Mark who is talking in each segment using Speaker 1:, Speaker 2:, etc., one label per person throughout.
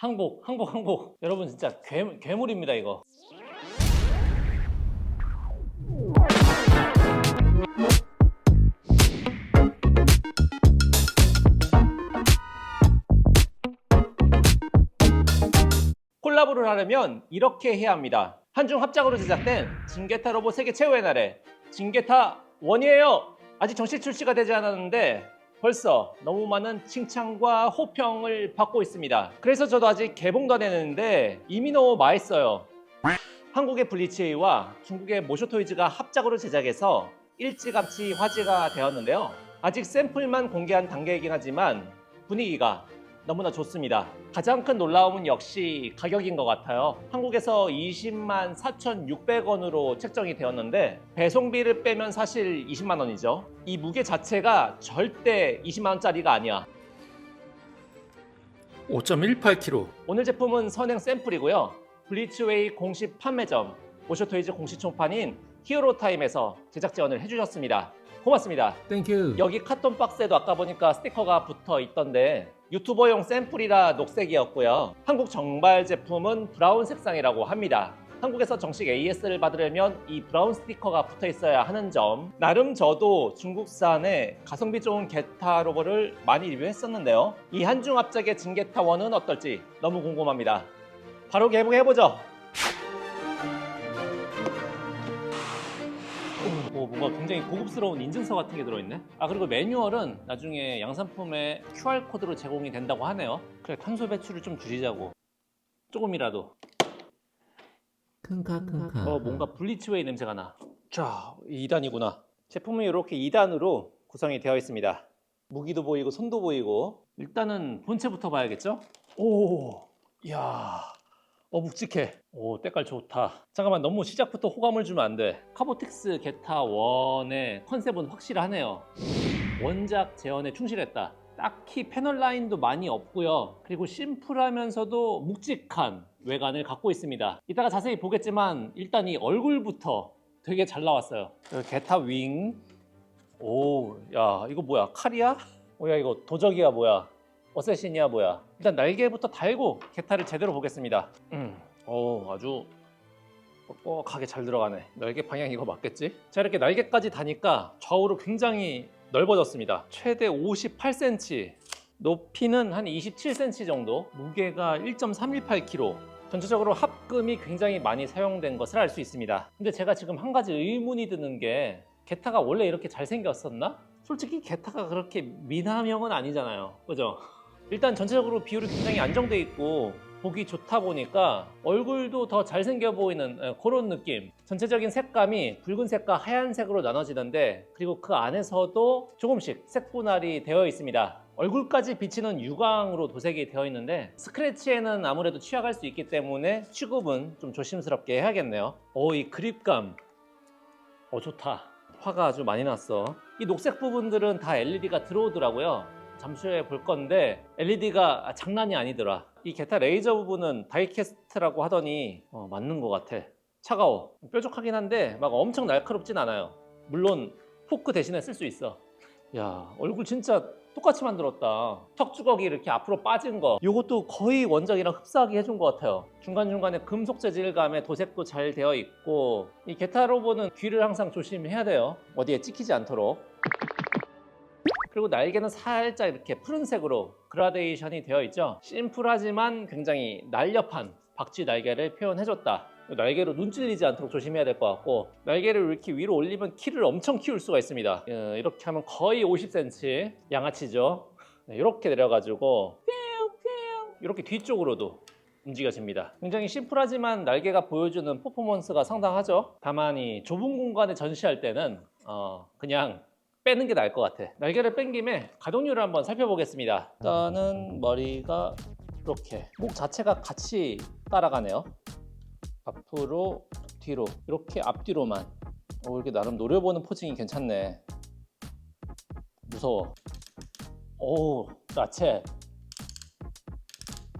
Speaker 1: 항복, 항복, 항복. 여러분 진짜 괴, 괴물입니다 이거. 콜라보를 하려면 이렇게 해야 합니다. 한중 합작으로 제작된 징게타 로봇 세계 최후의 날에 징게타 원이에요. 아직 정식 출시가 되지 않았는데 벌써 너무 많은 칭찬과 호평을 받고 있습니다. 그래서 저도 아직 개봉도 안 했는데 이미 너무 맛있어요. 한국의 블리치웨이와 중국의 모쇼토이즈가 합작으로 제작해서 일찌감치 화제가 되었는데요. 아직 샘플만 공개한 단계이긴 하지만 분위기가 너무나 좋습니다. 가장 큰 놀라움은 역시 가격인 것 같아요. 한국에서 20만 4,600원으로 책정이 되었는데 배송비를 빼면 사실 20만 원이죠. 이 무게 자체가 절대 20만 원짜리가 아니야.
Speaker 2: 5.18kg.
Speaker 1: 오늘 제품은 선행 샘플이고요. 블리츠웨이 공식 판매점 오쇼토이즈 공식 총판인 히어로타임에서 제작 지원을 해주셨습니다. 고맙습니다.
Speaker 2: 땡큐.
Speaker 1: 여기 카톤 박스에도 아까 보니까 스티커가 붙어 있던데 유튜버용 샘플이라 녹색이었고요. 한국 정발 제품은 브라운 색상이라고 합니다. 한국에서 정식 AS를 받으려면 이 브라운 스티커가 붙어 있어야 하는 점. 나름 저도 중국산의 가성비 좋은 게타 로봇을 많이 리뷰했었는데요. 이 한중 합작의 진게타 원은 어떨지 너무 궁금합니다. 바로 개봉해보죠. 오, 뭔가 굉장히 고급스러운 인증서 같은 게 들어있네. 아 그리고 매뉴얼은 나중에 양산품에 QR 코드로 제공이 된다고 하네요. 그래 탄소 배출을 좀 줄이자고. 조금이라도.
Speaker 2: 큰카.
Speaker 1: 어 뭔가 블리츠웨이 냄새가 나. 자 2단이구나. 제품은 이렇게 2단으로 구성이 되어 있습니다. 무기도 보이고 손도 보이고. 일단은 본체부터 봐야겠죠? 오, 이야. 어 묵직해. 오 때깔 좋다. 잠깐만 너무 시작부터 호감을 주면 안 돼. 카보틱스 게타 1의 컨셉은 확실하네요. 원작 재현에 충실했다. 딱히 패널 라인도 많이 없고요. 그리고 심플하면서도 묵직한 외관을 갖고 있습니다. 이따가 자세히 보겠지만 일단 이 얼굴부터 되게 잘 나왔어요. 여기 게타 윙. 오, 야 이거 뭐야? 칼이야? 오야 이거 도적이야 뭐야? 어쌔신이야 뭐야? 일단 날개부터 달고 게타를 제대로 보겠습니다. 음, 오 아주 뻑뻑하게 잘 들어가네. 날개 방향 이거 맞겠지? 자 이렇게 날개까지 다니까 좌우로 굉장히 넓어졌습니다. 최대 58cm, 높이는 한 27cm 정도, 무게가 1.318kg. 전체적으로 합금이 굉장히 많이 사용된 것을 알 수 있습니다. 근데 제가 지금 한 가지 의문이 드는 게 게타가 원래 이렇게 잘생겼었나? 솔직히 게타가 그렇게 미남형은 아니잖아요. 그죠? 일단 전체적으로 비율이 굉장히 안정돼 있고 보기 좋다 보니까 얼굴도 더 잘생겨 보이는 에, 그런 느낌. 전체적인 색감이 붉은색과 하얀색으로 나눠지는데 그리고 그 안에서도 조금씩 색분할이 되어 있습니다. 얼굴까지 비치는 유광으로 도색이 되어 있는데 스크래치에는 아무래도 취약할 수 있기 때문에 취급은 좀 조심스럽게 해야겠네요. 오, 이 그립감. 어, 좋다. 화가 아주 많이 났어. 이 녹색 부분들은 다 LED가 들어오더라고요. 잠시 후에 볼 건데 LED가 장난이 아니더라. 이 게타 레이저 부분은 다이캐스트라고 하더니 어, 맞는 것 같아. 차가워. 뾰족하긴 한데 막 엄청 날카롭진 않아요. 물론 포크 대신에 쓸 수 있어. 야 얼굴 진짜 똑같이 만들었다. 턱 주걱이 이렇게 앞으로 빠진 거. 이것도 거의 원작이랑 흡사하게 해준 것 같아요. 중간중간에 금속 재질감의 도색도 잘 되어 있고 이 게타 로봇은 귀를 항상 조심해야 돼요. 어디에 찍히지 않도록. 그리고 날개는 살짝 이렇게 푸른색으로 그라데이션이 되어 있죠. 심플하지만 굉장히 날렵한 박쥐 날개를 표현해줬다. 날개로 눈 찔리지 않도록 조심해야 될 것 같고 날개를 이렇게 위로 올리면 키를 엄청 키울 수가 있습니다. 어, 이렇게 하면 거의 50cm 양아치죠. 네, 이렇게 내려가지고 이렇게 뒤쪽으로도 움직여집니다. 굉장히 심플하지만 날개가 보여주는 퍼포먼스가 상당하죠. 다만 이 좁은 공간에 전시할 때는 어, 그냥 빼는 게 나을 것 같아. 날개를 뺀 김에 가동률을 한번 살펴보겠습니다. 일단은 머리가 이렇게 목 자체가 같이 따라가네요. 앞으로 뒤로 이렇게 앞뒤로만. 오, 이렇게 나름 노려보는 포징이 괜찮네. 무서워. 오, 라쳇.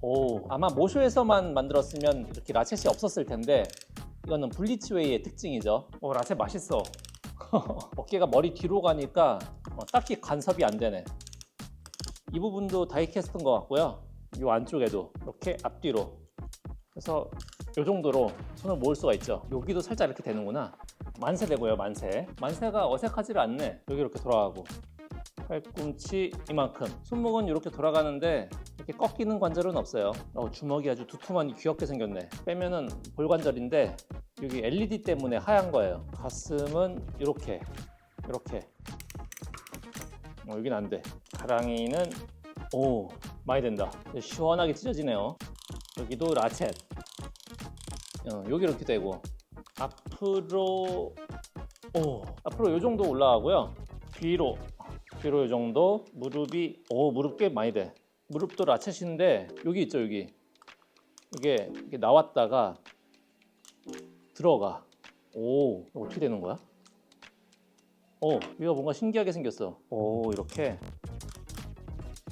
Speaker 1: 오, 아마 모쇼에서만 만들었으면 이렇게 라쳇이 없었을 텐데 이거는 블리츠웨이의 특징이죠. 오, 라쳇 맛있어. 어깨가 머리 뒤로 가니까 어, 딱히 간섭이 안 되네. 이 부분도 다이캐스트인 것 같고요. 이 안쪽에도 이렇게 앞뒤로 그래서 이 정도로 손을 모을 수가 있죠. 여기도 살짝 이렇게 되는구나. 만세 되고요, 만세. 만세가 어색하지를 않네. 여기 이렇게 돌아가고. 팔꿈치 이만큼. 손목은 이렇게 돌아가는데 이렇게 꺾이는 관절은 없어요. 어, 주먹이 아주 두툼하니 귀엽게 생겼네. 빼면은 볼관절인데 여기 LED 때문에 하얀 거예요. 가슴은 이렇게, 이렇게. 어, 여긴 안 돼. 가랑이는 오 많이 된다. 시원하게 찢어지네요. 여기도 라쳇. 어, 여기 이렇게 되고 앞으로 오 앞으로 이 정도 올라가고요. 뒤로 뒤로 이 정도 무릎이 오 무릎 꽤 많이 돼. 무릎도 라쳇인데 여기 있죠 여기 이게 나왔다가 들어가. 오 어떻게 되는 거야? 오 이거 뭔가 신기하게 생겼어. 오 이렇게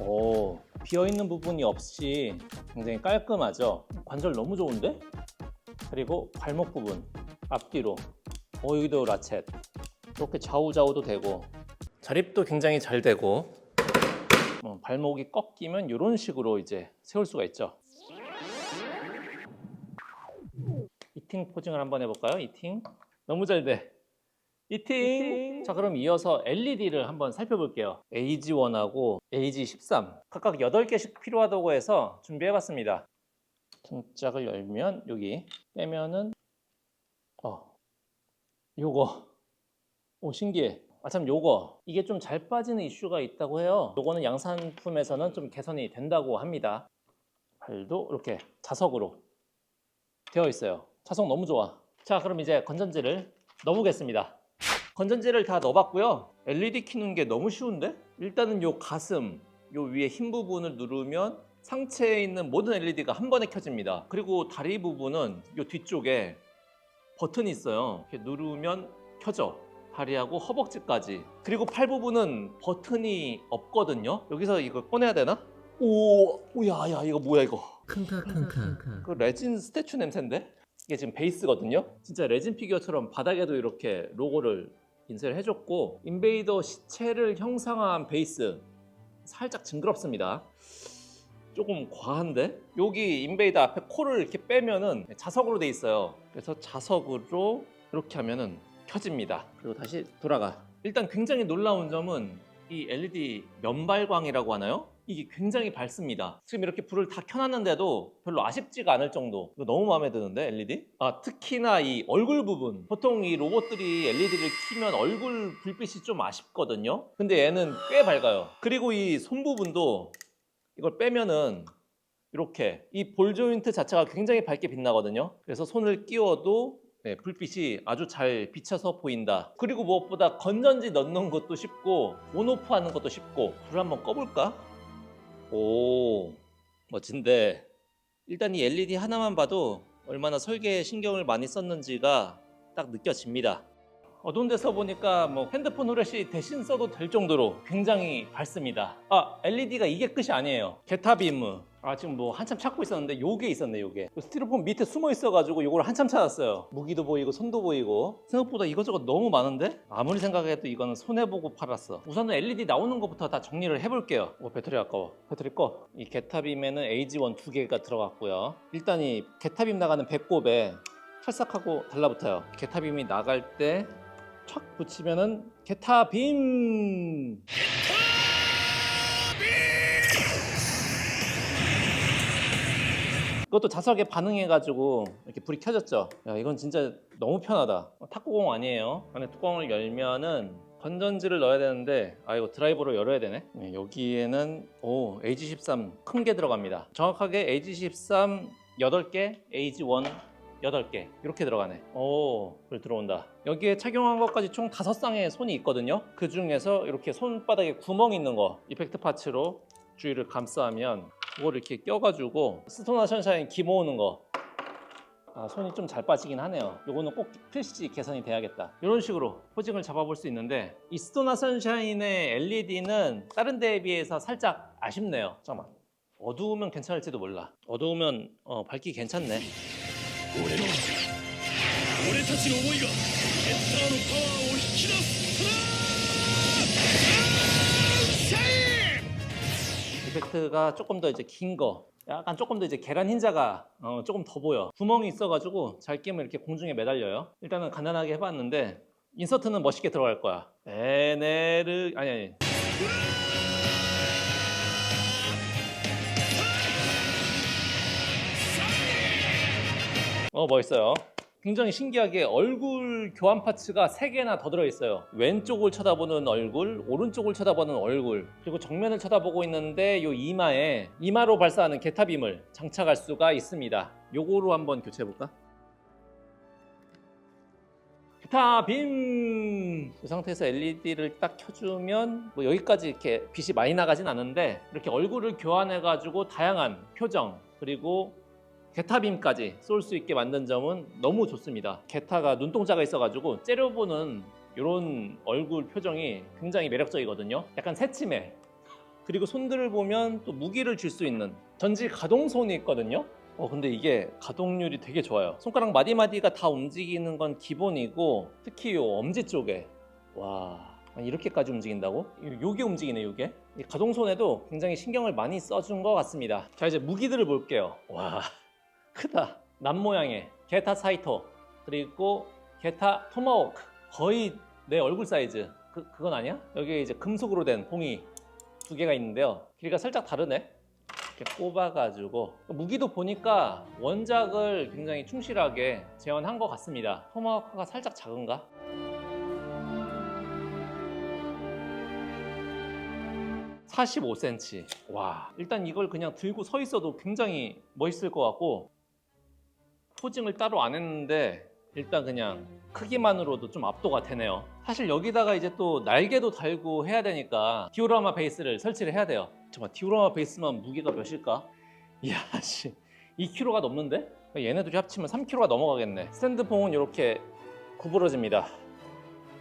Speaker 1: 오 비어 있는 부분이 없이 굉장히 깔끔하죠. 관절 너무 좋은데? 그리고 발목 부분 앞뒤로 어 여기도 라쳇 이렇게 좌우좌우도 되고 자립도 굉장히 잘 되고. 어, 발목이 꺾이면 이런 식으로 이제 세울 수가 있죠. 이팅 포징을 한번 해볼까요? 이팅? 너무 잘돼. 이팅! 자 그럼 이어서 LED를 한번 살펴볼게요. AG1하고 AG13 각각 8개씩 필요하다고 해서 준비해봤습니다. 등짝을 열면 여기 빼면은 어 요거. 오 신기해 아 참 요거 이게 좀 잘 빠지는 이슈가 있다고 해요. 요거는 양산품에서는 좀 개선이 된다고 합니다. 발도 이렇게 자석으로 되어 있어요. 자석 너무 좋아. 자 그럼 이제 건전지를 넣어보겠습니다. 건전지를 다 넣어봤고요. LED 키는 게 너무 쉬운데? 일단은 요 가슴 요 위에 흰 부분을 누르면 상체에 있는 모든 LED가 한 번에 켜집니다. 그리고 다리 부분은 이 뒤쪽에 버튼이 있어요. 이렇게 누르면 켜져. 다리하고 허벅지까지. 그리고 팔 부분은 버튼이 없거든요. 여기서 이거 꺼내야 되나? 오, 오야야 이거 뭐야 이거?
Speaker 2: 킁카킁카
Speaker 1: 그 레진 스태츄 냄새인데? 이게 지금 베이스거든요. 진짜 레진 피규어처럼 바닥에도 이렇게 로고를 인쇄를 해줬고 인베이더 시체를 형상화한 베이스 살짝 징그럽습니다. 조금 과한데? 여기 인베이더 앞에 코를 이렇게 빼면은 자석으로 돼 있어요. 그래서 자석으로 이렇게 하면은 켜집니다. 그리고 다시 돌아가. 일단 굉장히 놀라운 점은 이 LED 면발광이라고 하나요? 이게 굉장히 밝습니다. 지금 이렇게 불을 다 켜놨는데도 별로 아쉽지가 않을 정도. 이거 너무 마음에 드는데 LED? 아 특히나 이 얼굴 부분. 보통 이 로봇들이 LED를 키면 얼굴 불빛이 좀 아쉽거든요. 근데 얘는 꽤 밝아요. 그리고 이 손 부분도 이걸 빼면은 이렇게 이 볼 조인트 자체가 굉장히 밝게 빛나거든요. 그래서 손을 끼워도 네, 불빛이 아주 잘 비쳐서 보인다. 그리고 무엇보다 건전지 넣는 것도 쉽고 온오프 하는 것도 쉽고 불 한번 꺼볼까? 오 멋진데 일단 이 LED 하나만 봐도 얼마나 설계에 신경을 많이 썼는지가 딱 느껴집니다. 어두운 데서 보니까 뭐 핸드폰 후레쉬 대신 써도 될 정도로 굉장히 밝습니다. 아 LED가 이게 끝이 아니에요. 게타빔. 아 지금 뭐 한참 찾고 있었는데 요게 있었네 요게. 스티로폼 밑에 숨어 있어가지고 요걸 한참 찾았어요. 무기도 보이고 손도 보이고 생각보다 이것저것 너무 많은데 아무리 생각해도 이거는 손해 보고 팔았어. 우선은 LED 나오는 것부터 다 정리를 해볼게요. 오 배터리 아까워. 배터리 꺼. 이 게타빔에는 AG1 두 개가 들어갔고요. 일단 이 게타빔 나가는 배꼽에 찰싹하고 달라붙어요. 게타빔이 나갈 때 촥 붙이면은 게타빔 그것도 자석에 반응해가지고 이렇게 불이 켜졌죠. 야 이건 진짜 너무 편하다. 어, 탁구공 아니에요. 안에 뚜껑을 열면은 건전지를 넣어야 되는데 아 이거 드라이버로 열어야 되네. 네, 여기에는 오 AG13 큰 게 들어갑니다. 정확하게 AG13 8개, AG1 8개 이렇게 들어가네. 오, 불 들어온다. 여기에 착용한 것까지 총 5쌍의 손이 있거든요. 그 중에서 이렇게 손바닥에 구멍 있는 거 이펙트 파츠로 주위를 감싸면 그거를 이렇게 껴가지고 스토나 션샤인 기 모으는 거. 아, 손이 좀 잘 빠지긴 하네요. 요거는 꼭 필시 개선이 돼야겠다. 이런 식으로 포징을 잡아볼 수 있는데 이 스토나 선샤인의 LED는 다른 데에 비해서 살짝 아쉽네요. 잠깐만. 어두우면 괜찮을지도 몰라. 어두우면 어, 밝기 괜찮네. 이펙트가 조금 더 이제 긴 거. 약간 조금 더 이제 계란 흰자가 어, 조금 더 보여. 구멍이 있어가지고 잘 끼면 이렇게 공중에 매달려요. 일단은 간단하게 해봤는데 인서트는 멋있게 들어갈 거야. 에네르 아니 아니. 어 멋있어요. 굉장히 신기하게 얼굴 교환 파츠가 3개나 더 들어있어요. 왼쪽을 쳐다보는 얼굴, 오른쪽을 쳐다보는 얼굴, 그리고 정면을 쳐다보고 있는데 이 이마에 이마로 발사하는 게타빔을 장착할 수가 있습니다. 요거로 한번 교체해볼까? 게타빔! 이 상태에서 LED를 딱 켜주면 뭐 여기까지 이렇게 빛이 많이 나가진 않는데 이렇게 얼굴을 교환해가지고 다양한 표정 그리고 게타빔까지 쏠 수 있게 만든 점은 너무 좋습니다. 게타가 눈동자가 있어가지고 째려보는 이런 얼굴 표정이 굉장히 매력적이거든요. 약간 새침해. 그리고 손들을 보면 또 무기를 줄 수 있는 전지 가동손이 있거든요. 어 근데 이게 가동률이 되게 좋아요. 손가락 마디마디가 다 움직이는 건 기본이고 특히 요 엄지 쪽에 와 이렇게까지 움직인다고? 요- 요게 움직이네 요게 이 가동손에도 굉장히 신경을 많이 써준 것 같습니다. 자 이제 무기들을 볼게요. 와 크다. 남 모양의 게타 사이토 그리고 게타 토마호크 거의 내 얼굴 사이즈. 그 그건 아니야? 여기 이제 금속으로 된 봉이 두 개가 있는데요. 길이가 살짝 다르네. 이렇게 꼽아가지고 무기도 보니까 원작을 굉장히 충실하게 재현한 것 같습니다. 토마호크가 살짝 작은가? (45cm) 와 일단 이걸 그냥 들고 서 있어도 굉장히 멋있을 것 같고 포징을 따로 안 했는데 일단 그냥 크기만으로도 좀 압도가 되네요. 사실 여기다가 이제 또 날개도 달고 해야 되니까 디오라마 베이스를 설치를 해야 돼요. 잠깐 디오라마 베이스만 무게가 몇일까? 이야 씨 2kg가 넘는데? 얘네들이 합치면 3kg가 넘어가겠네. 스탠드봉은 이렇게 구부러집니다.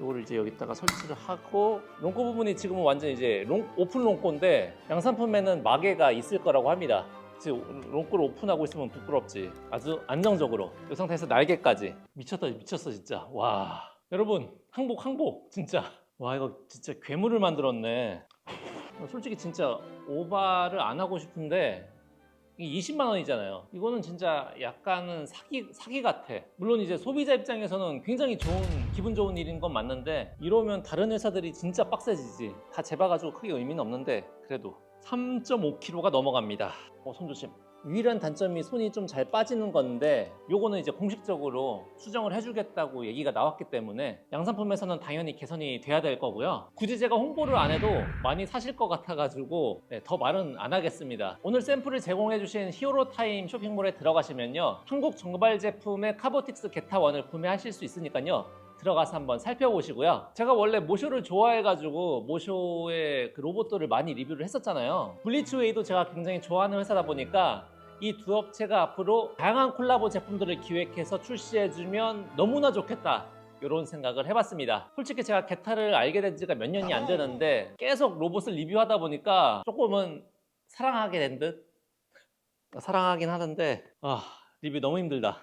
Speaker 1: 이거를 이제 여기다가 설치를 하고 롱코 부분이 지금은 완전 이제 롱, 오픈 롱코인데 양산품에는 마개가 있을 거라고 합니다. 지금 롱코를 오픈하고 있으면 부끄럽지. 아주 안정적으로 이 상태에서 날개까지 미쳤다 미쳤어 진짜. 와 여러분 항복 항복 진짜. 와 이거 진짜 괴물을 만들었네. 솔직히 진짜 오바를 안 하고 싶은데 이게 20만 원이잖아요. 이거는 진짜 약간은 사기 사기 같아. 물론 이제 소비자 입장에서는 굉장히 좋은 기분 좋은 일인 건 맞는데 이러면 다른 회사들이 진짜 빡세지지. 다 재봐가지고 크게 의미는 없는데 그래도 3.5kg가 넘어갑니다. 어, 손 조심. 유일한 단점이 손이 좀 잘 빠지는 건데 요거는 이제 공식적으로 수정을 해주겠다고 얘기가 나왔기 때문에 양산품에서는 당연히 개선이 돼야 될 거고요. 굳이 제가 홍보를 안 해도 많이 사실 것 같아가지고 네, 더 말은 안 하겠습니다. 오늘 샘플을 제공해주신 히어로타임 쇼핑몰에 들어가시면요. 한국 정발 제품의 카보틱스 게타원을 구매하실 수 있으니까요. 들어가서 한번 살펴보시고요. 제가 원래 모쇼를 좋아해가지고 모쇼의 그 로봇들을 많이 리뷰를 했었잖아요. 블리츠웨이도 제가 굉장히 좋아하는 회사다 보니까 이 두 업체가 앞으로 다양한 콜라보 제품들을 기획해서 출시해주면 너무나 좋겠다. 이런 생각을 해봤습니다. 솔직히 제가 게타를 알게 된 지가 몇 년이 안 되는데 계속 로봇을 리뷰하다 보니까 조금은 사랑하게 된 듯? 사랑하긴 하는데 아 리뷰 너무 힘들다.